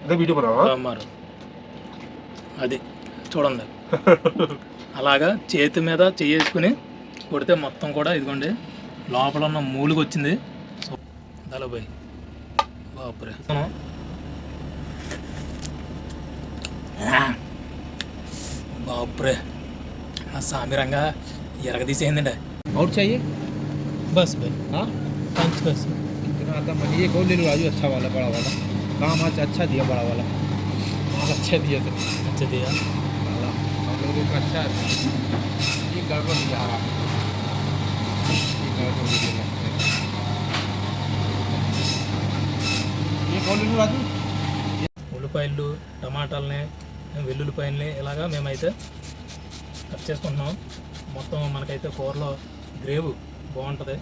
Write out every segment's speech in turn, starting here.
అదే వీడియో बनावा అమ్మారు అది చూడండి అలాగా చేతి మీద చేసుకుని కొడితే మొత్తం కూడా ఇదిగోండి లోపల ఉన్న మూలుగు వచ్చింది సో దళబాయ్ బాపురే బాపురే నా సామిరంగా ఎరగదీసేయండి और चाहिए బస్ బాయ్ हाँ పంచ్ బస్ कितना आता मन ये कौन ले लो राजू अच्छा वाला बड़ा वाला काम आज अच्छा दिया बड़ा वाला आज अच्छा दिया सर నచ్చదియా वाला हम लोगों का अच्छा है ये गड़बड़ दिया ये गड़बड़ दिया ये कौन ले लो राजू ఉల్లిపాయలు టమాటాలని వెల్లుల్లిపాయలని ఇలాగా మేమైతే కట్ చేసుకుంటున్నాం మొత్తం మనకైతే కూరలో గ్రేవ్ బాగుంటుంది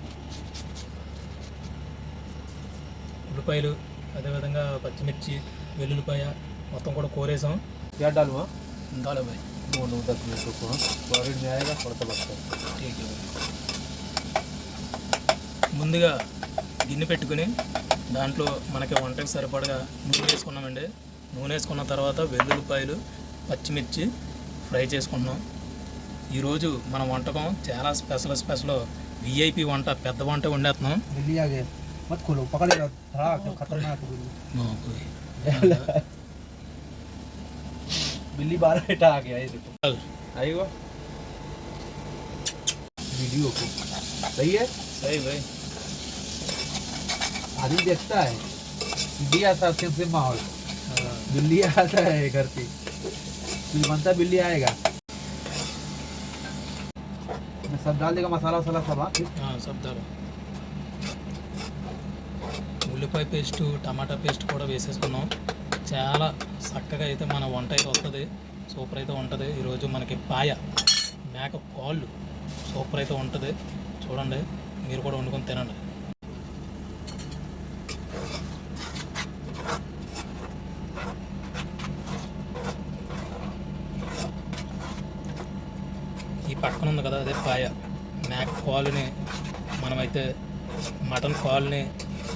ఉల్లిపాయలు అదేవిధంగా పచ్చిమిర్చి వెల్లుల్లిపాయ మొత్తం కూడా కోరేసాం क्या डालूँ हाँ దాలో బాయ్ नौ नौ दस मिनट रुको हाँ बॉडी में आएगा थोड़ा सा बस ఠీక్ है. ముందుగా గిన్నె పెట్టుకుని దాంట్లో మనకి వంటకి సరిపడగా నూనె వేసుకున్నామండి నూనె వేసుకున్న తర్వాత వెల్లుల్లిపాయలు పచ్చిమిర్చి ఫ్రై చేసుకుంటున్నాం ఈరోజు మన వంటకం చాలా స్పెషల్ స్పెషల్ విఐపి వంట పెద్ద వంట వండేస్తున్నాం बिल्ली आ गया मत खोलो खतरनाक बिल्ली आ गया ये देखो आई वो वीडियो को सही है सही भाई आदमी देखता है से माहौल बिल्ली आता है घर पे बनता बिल्ली आएगा मैं सब डाल देगा मसाला वसाला सब हाँ सब ఉల్లిపాయ పేస్ట్ టమాటా పేస్ట్ కూడా వేసేసుకున్నాం. చాలా చక్కగా అయితే మన వంట అయితే వస్తుంది. సూపర్ అయితే ఉంటుంది. ఈరోజు మనకి పాయ మేక కాళ్ళు సూపర్ అయితే ఉంటుంది. చూడండి మీరు కూడా వండుకొని తినండి. ఈ పక్కన ఉంది కదా అదే పాయ. మేక కాలుని మనమైతే మటన్ కాలుని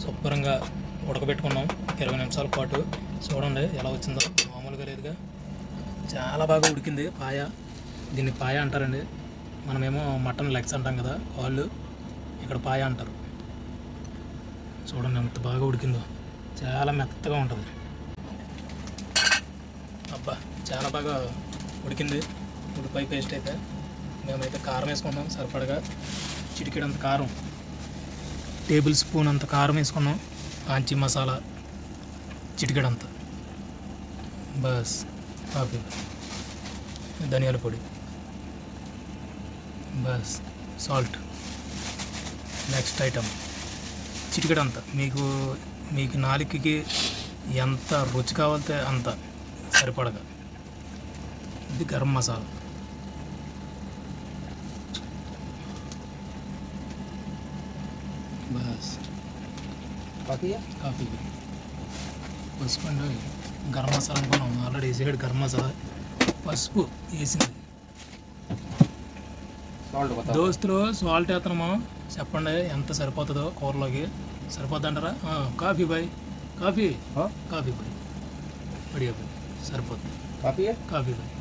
శుభ్రంగా ఉడకబెట్టుకున్నాం. ఇరవై నిమిషాల పాటు. చూడండి ఎలా వచ్చిందో. మామూలుగా లేదుగా. చాలా బాగా ఉడికింది పాయ. దీన్ని పాయ అంటారండి. మనమేమో మటన్ లెగ్స్ అంటాం కదా కాళ్ళు. ఇక్కడ పాయ అంటారు. చూడండి ఎంత బాగా ఉడికిందో. చాలా మెత్తగా ఉంటుంది. అబ్బా చాలా బాగా ఉడికింది. ఉడిపాయ పేస్ట్ అయితే. మేమైతే కారం వేసుకున్నాం సరిపడగా. చిటికెడంత కారం. టేబుల్ స్పూన్ అంత కారం వేసుకున్నాం. ఆంచి మసాలా చిటికెడంత. బస్ కాఫీ. ధనియాల పొడి. బస్ సాల్ట్. Next item. చిటికెడంత. మీకు మీకు నాలుకకి ఎంత రుచి కావాలితే అంత సరిపడగా. ఇది గరం మసాలా. బస్ बाकी है కాఫీ పసుపు అండి గరం మసాలా అనుకున్నాం ఆల్రెడీ వేసాడు గరం మసాలా పసుపు వేసింది सॉल्ट बताओ దోస్తులు సాల్ట్ వేస్తున్నాము చెప్పండి ఎంత సరిపోతుందో కూరలోకి సరిపోద్ది అంటారా ఆ, కాఫీ బాయ్ కాఫీ हाँ కాఫీ బాయ్ బడియా బాయ్ సరిపోద్ది काफी है కాఫీ బాయ్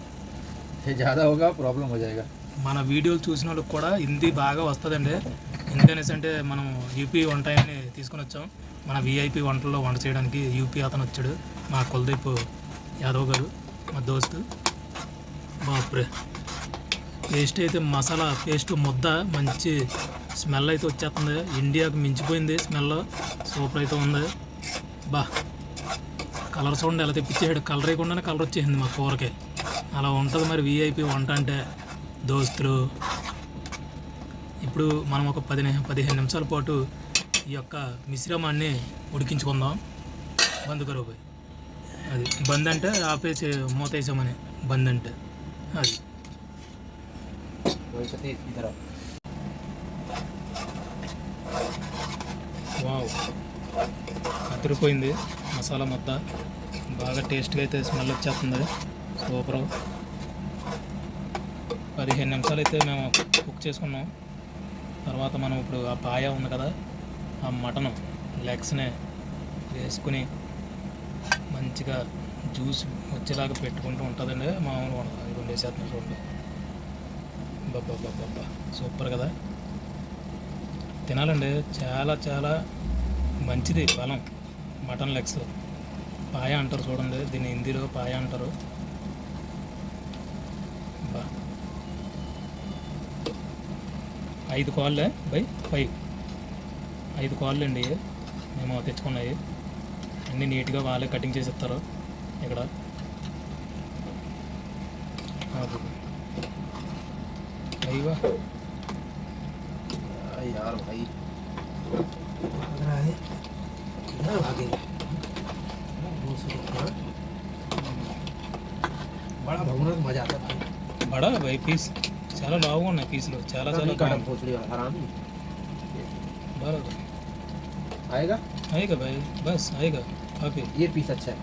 ये ज़्यादा होगा प्रॉब्लम हो जाएगा మన వీడియోలు చూసిన వాళ్ళకి కూడా హిందీ బాగా వస్తుందండి. ఎందుకనేసి అంటే మనం యూపీ వంటాయని తీసుకుని వచ్చాం. మన విఐపి వంటల్లో వంట చేయడానికి యూపీ అతను వచ్చాడు. మా కులదీప్ యాదవ్ గారు మా దోస్తు. బాపురే. పేస్ట్ అయితే మసాలా పేస్ట్ ముద్ద మంచి స్మెల్ అయితే వచ్చేస్తుంది. ఇండియాకు మించిపోయింది స్మెల్. సూపర్ అయితే ఉంది. బా. కలర్ చూడండి ఎలా తెప్పించేసాడు కలర్ వేయకుండానే కలర్ వచ్చేసింది మా కూరకి. అలా ఉంటుంది మరి విఐపి వంట అంటే. దోస్తులు. ఇప్పుడు మనం ఒక పది పదిహేను నిమిషాల పాటు ఈ యొక్క మిశ్రమాన్ని ఉడికించుకుందాం. బంద్ కరోపోయి అది బంద్ అంటే ఆపేసి మూత వేసామని బంద్ అంటే అది. వావ్. అతిరిపోయింది మసాలా మొత్తం బాగా టేస్ట్గా అయితే స్మెల్ వచ్చేస్తుంది. సూపర్. పదిహేను నిమిషాలు అయితే మేము కుక్ చేసుకున్నాం. తర్వాత మనం ఇప్పుడు ఆ పాయ ఉంది కదా ఆ మటన్ లెగ్స్ని వేసుకుని మంచిగా జ్యూస్ వచ్చేలాగా పెట్టుకుంటూ ఉంటుందండి. మామూలుగా రెండు వేసేస్తున్నాం చూడండి. బాబా బాబా సూపర్ కదా. తినాలండి. చాలా చాలా మంచిది బలం మటన్ లెగ్స్. పాయ అంటారు చూడండి. దీన్ని హిందీలో పాయ అంటారు. ఐదు కాళ్ళే బై ఫైవ్ ఐదు కాళ్ళు అండి మేము తెచ్చుకున్నాయి అన్నీ నీట్గా వాళ్ళే కటింగ్ చేసి ఇస్తారు ఇక్కడ అది. అయ్యవా यार भाई लग रहा है किधर भागे दो सौ रुपया बड़ा भगुना तो मजा आता है బడా బై పీస్ చాలా లావుగా ఉన్నాయి పీసులు చాలా చాలా काटा బాగుంది. भोसड़ी वाला हरामी బరాబర్ आएगा आएगा भाई बस आएगा काफ़ी ये पीस अच्छा है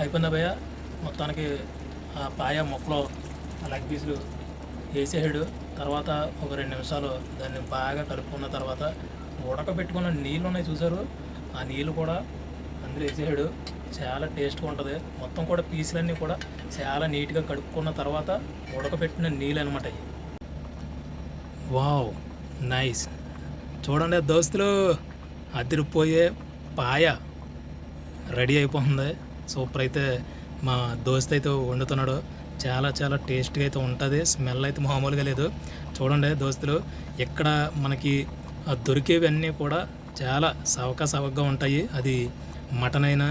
అయిపోయిందా భయ్య మొత్తానికి ఆ పాయ మొక్కలో ఆ లెగ్ పీసులు వేసేసాడు తర్వాత ఒక రెండు నిమిషాలు దాన్ని బాగా కలుపుకున్న తర్వాత ఉడకబెట్టుకున్న నీళ్ళు ఉన్నాయి చూసారు ఆ నీళ్ళు కూడా అందులో వేసేసాడు. చాలా టేస్ట్గా ఉంటుంది. మొత్తం కూడా పీసులన్నీ కూడా చాలా నీట్గా కడుక్కున్న తర్వాత ఉడకబెట్టిన నీళ్ళు అనమాట వావ్! నైస్! చూడండి దోస్తులు. అదిరిపోయే పాయ రెడీ అయిపోతుంది. సూపర్ అయితే మా దోస్త్ అయితే వండుతున్నాడు. చాలా చాలా టేస్ట్గా అయితే ఉంటుంది. స్మెల్ అయితే మామూలుగా లేదు. చూడండి దోస్తులు ఇక్కడ మనకి దొరికేవన్నీ కూడా చాలా సవక సవకగా ఉంటాయి. అది మటన్ అయినా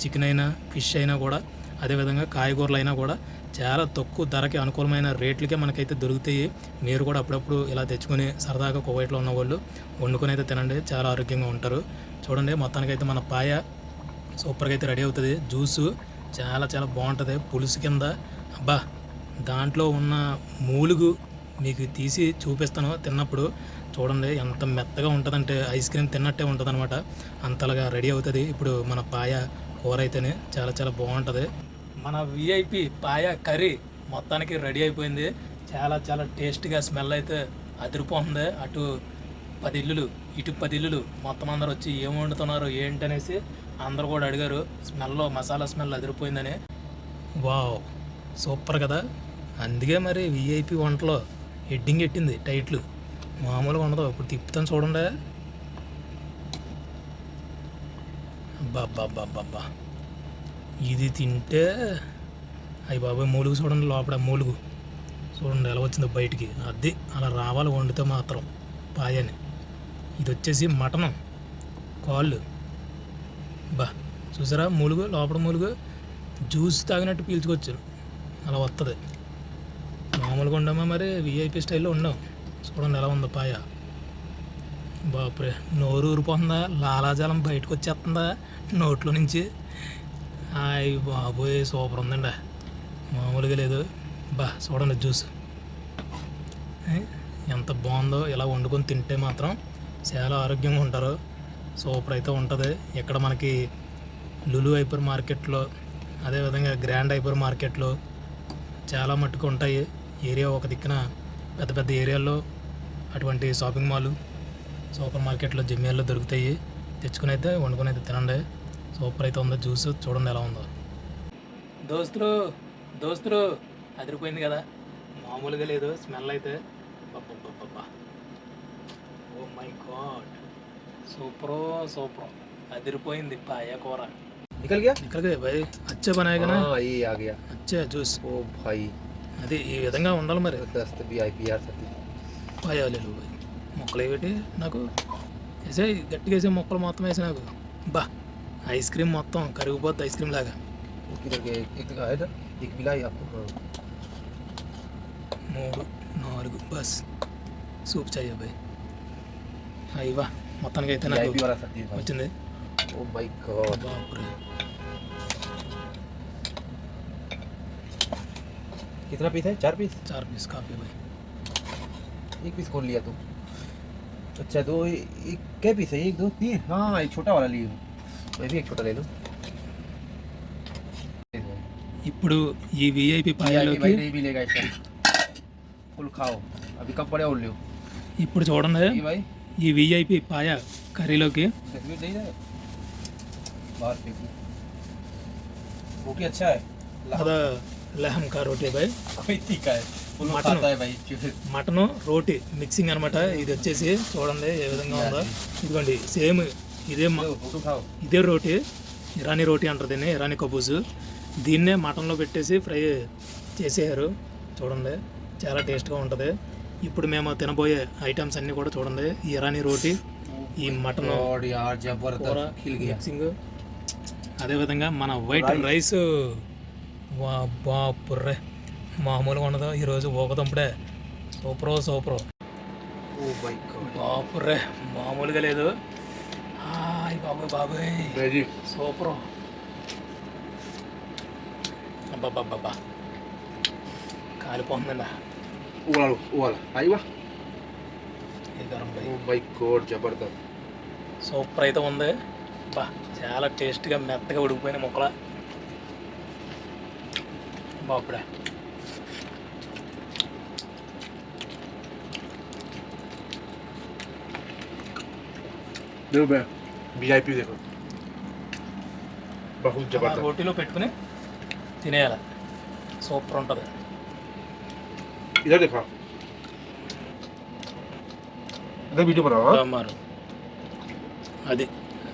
చికెన్ అయినా ఫిష్ అయినా కూడా అదేవిధంగా కాయగూరలు అయినా కూడా చాలా తక్కువ ధరకి అనుకూలమైన రేట్లకే మనకైతే దొరుకుతాయి. మీరు కూడా అప్పుడప్పుడు ఇలా తెచ్చుకొని సరదాగా కువైట్లో ఉన్న వాళ్ళు వండుకొని అయితే తినండి. చాలా ఆరోగ్యంగా ఉంటారు. చూడండి మొత్తానికైతే మన పాయ సూపర్గా అయితే రెడీ అవుతుంది. జ్యూసు చాలా చాలా బాగుంటుంది. పులుసు కింద అబ్బా దాంట్లో ఉన్న మూలుగు మీకు తీసి చూపిస్తాను. తిన్నప్పుడు చూడండి ఎంత మెత్తగా ఉంటుందంటే ఐస్ క్రీమ్ తిన్నట్టే ఉంటుంది అనమాట అంతలాగా రెడీ అవుతుంది. ఇప్పుడు మన పాయ కూర అయితేనే చాలా చాలా బాగుంటుంది. మన విఐపి పాయ కర్రీ మొత్తానికి రెడీ అయిపోయింది. చాలా చాలా టేస్ట్గా స్మెల్ అయితే అదిరిపోతుంది. అటు పది ఇల్లులు ఇటు పది ఇల్లులు మొత్తం అందరు వచ్చి ఏం వండుతున్నారు ఏంటనేసి అందరు కూడా అడిగారు. స్మెల్లో మసాలా స్మెల్ అదిరిపోయిందని. వావ్ సూపర్ కదా. అందుకే మరి విఐపి వంటలో హెడ్డింగ్ ఎట్టింది టైట్లు? మామూలుగా ఉండదు. ఇప్పుడు తిప్పుతాను చూడండి. అబ్బా ఇది తింటే అయ్యి బాబాయ్ మూలుగు చూడండి లోపల మూలుగు. చూడండి ఎలా వచ్చిందో బయటికి. అది అలా రావాలి వండితే మాత్రం పాయని. ఇది వచ్చేసి మటనం. కాళ్ళు. బా చూసారా? మూలుగు లోపల మూలుగు. జ్యూస్ తాగినట్టు పీల్చుకోవచ్చు అలా వస్తుంది మామూలుగా ఉండమా మరి? విఐపి స్టైల్లో ఉండవు. చూడండి ఎలా ఉందో పాయ. బాపురే నోరు ఊరిపోతుందా? లాలాజలం బయటకు వచ్చేస్తుందా? నోట్లో నుంచి. ఆయ్ బాబోయ్ సూపర్ ఉందండి. మామూలుగా లేదు. బా చూడండి జ్యూస్. ఎంత బాగుందో ఇలా వండుకొని తింటే మాత్రం చాలా ఆరోగ్యంగా ఉంటారు. సూపర్ అయితే ఉంటుంది. ఇక్కడ మనకి లులు హైపర్ మార్కెట్లో అదేవిధంగా గ్రాండ్ హైపర్ మార్కెట్లో చాలా మట్టుకు ఉంటాయి. ఏరియా ఒక దిక్కున పెద్ద పెద్ద ఏరియాల్లో అటువంటి షాపింగ్ మాల్ సూపర్ మార్కెట్లో జిమ్మియాల్లో దొరుకుతాయి తెచ్చుకుని అయితే వండుకొని అయితే తినండి సూపర్ అయితే ఉందో జ్యూస్ చూడండి ఎలా ఉందో దోస్తులు దోస్తులు అదిరిపోయింది కదా మామూలుగా లేదు స్మెల్ అయితే అబ్బబ్బబ్బబ్బా. Oh my god super super అదిరిపోయింది పాయ కూర निकल गया ఇక్కడికి భయ్ అచ్చే బనాయిగా हाँ ये आ गया అచ్చే జ్యూస్ ओ भाई అది ఈ విధంగా ఉండాలి మరి दस्त भी आई पी आर सकती పాయాలేదు మొక్కలు ఏమిటి నాకు వేసే గట్టిగా వేసే మొక్కలు మొత్తం వేసి నాకు బా ఐస్ క్రీమ్ మొత్తం కరిగిపోద్ది ఐస్ క్రీమ్ లాగా किधर गया एक एक है इधर एक मिला ही आपको हाँ మూడు నాలుగు బస్ సూప్ చాయ్ అబ్బాయి అయ్యవా మొత్తానికి అయితే నాకు VIP वाला सकती है भाई వచ్చింది ओ माय गॉड బాపురే कितना पीस है चार पीस చార్ పీస్ కాఫీ బాయ్ एक पीस कौन लिया तू अच्छा दो एक क्या पीस है एक दो तीन हाँ एक छोटा वाला लिए मैं भी एक छोटा ले लूँ ఇప్పుడు ఈ విఐపి भाई పాయాలోకి नहीं मिलेगा इसका फुल खाओ अभी कब पड़े और लियो ఇప్పుడు చూడండి ये भाई ఈ విఐపి పాయ కర్రీలోకి तस्वीर नहीं है बाहर फेंकी रोटी अच्छा है అదా లెహమ్ కా రోటీ బాయ్ कोई तीखा है మటన్. మటను రోటీ మిక్సింగ్ అనమాట ఇది వచ్చేసి చూడండి ఏ విధంగా ఉందో. ఇదిగోండి సేమ్ ఇదే ఇదే రోటీ ఇరానీ రోటీ అంటారు దీన్ని ఇరానీ కబూజు. దీన్నే మటన్లో పెట్టేసి ఫ్రై చేసేయారు. చూడండి చాలా టేస్ట్గా ఉంటుంది. ఇప్పుడు మేము తినబోయే ఐటమ్స్ అన్నీ కూడా చూడండి. ఈ ఇరానీ రోటీ ఈ మటన్ మిక్సింగ్. అదేవిధంగా మన వైట్ రైస్. బాపుర్రే మామూలుగా ఉండదు. ఈరోజు ఊకదంపుడే సూపరో సూపరో. బాపురే మామూలుగా లేదు. హాయ్ బాబాయ్ బాబాయ్. సూపరో. అబ్బాబ్బా కాలిపోతుందా ఊరాలు ఊరాలు. అయ్యవా సూపర్ అయితే ఉంది. బా చాలా టేస్ట్గా మెత్తగా ఉడికిపోయిన మొక్కల. బాపుడే లేవు బే విఐపి దేఖో బహుత్ జబర్దస్త్ రోటీలో పెట్టుకుని తినేయాలి. సూపర్ ఉంటుంది. ఇదే దేఖా అదే వీడియో మరో అది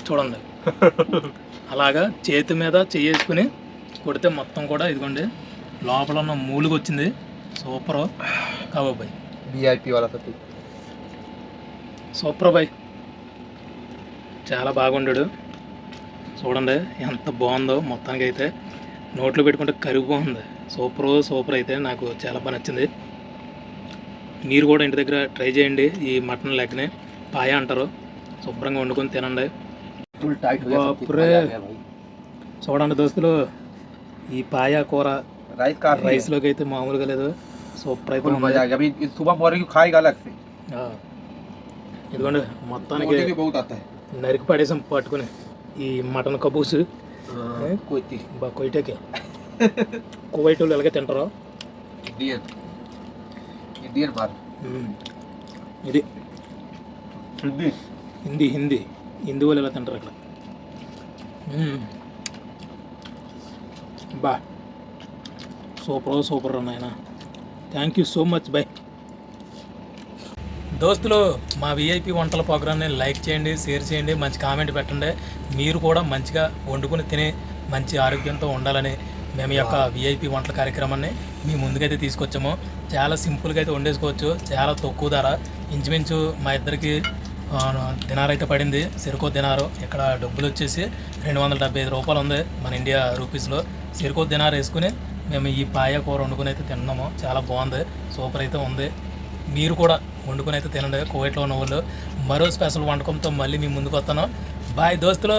చూడండి. అలాగా చేతి మీద చేసుకుని కొడితే మొత్తం కూడా ఇదిగోండి లోపల ఉన్న మూలుగు వచ్చింది. సూపర్. కాబోబాయ్ విఐపి వాళ్ళ సూపర్ బాయ్. చాలా బాగుండాడు. చూడండి ఎంత బాగుందో మొత్తానికి అయితే నోట్లో పెట్టుకుంటే కరుగు బాగుంది సూపర్ సూపర్ అయితే నాకు చాలా బాగా నచ్చింది. మీరు కూడా ఇంటి దగ్గర ట్రై చేయండి ఈ మటన్ లెగ్నే. పాయ అంటారు. శుభ్రంగా వండుకొని తినండి. చూడండి దోస్తులు ఈ పాయ కూర రైస్లోకి అయితే మామూలుగా లేదు. సూపర్ అయితే ఇదిగోండి మొత్తానికి నరికి పడేసాం పట్టుకుని. ఈ మటన్ కబూస్. కొయ్యి. కొయ్యటకి. కువైట్ వాళ్ళు ఎలాగే తింటారా ఇది. హిందీ. హిందీ హిందీ. వాళ్ళు ఎలా తింటారు అక్కడ? బా. సూపర్ సూపర్ నాయన. Thank you so much boy దోస్తులు మా విఐపి వంటల ప్రోగ్రామ్ని లైక్ చేయండి షేర్ చేయండి మంచి కామెంట్ పెట్టండి. మీరు కూడా మంచిగా వండుకుని తిని మంచి ఆరోగ్యంతో ఉండాలని మేము యొక్క విఐపి వంటల కార్యక్రమాన్ని మీ ముందుకైతే తీసుకొచ్చాము. చాలా సింపుల్గా అయితే వండేసుకోవచ్చు చాలా తక్కువ ధర. ఇంచుమించు మా ఇద్దరికి దినార్ అయితే పడింది సిరుకో దినారు. ఇక్కడ డబ్బులు వచ్చేసి రెండు వందల డెబ్బై ఐదు రూపాయలు ఉంది మన ఇండియా రూపీస్లో. సిరుకో దినార్ వేసుకుని మేము ఈ పాయ కూర వండుకుని అయితే తిన్నాము. చాలా బాగుంది సూపర్ అయితే ఉంది. మీరు కూడా వండుకొని అయితే తినండి. కువైట్లో ఉన్న వాళ్ళు మరో స్పెషల్ వంటకంతో మళ్ళీ మీ ముందుకు వస్తాను. బాయ్ దోస్తులు!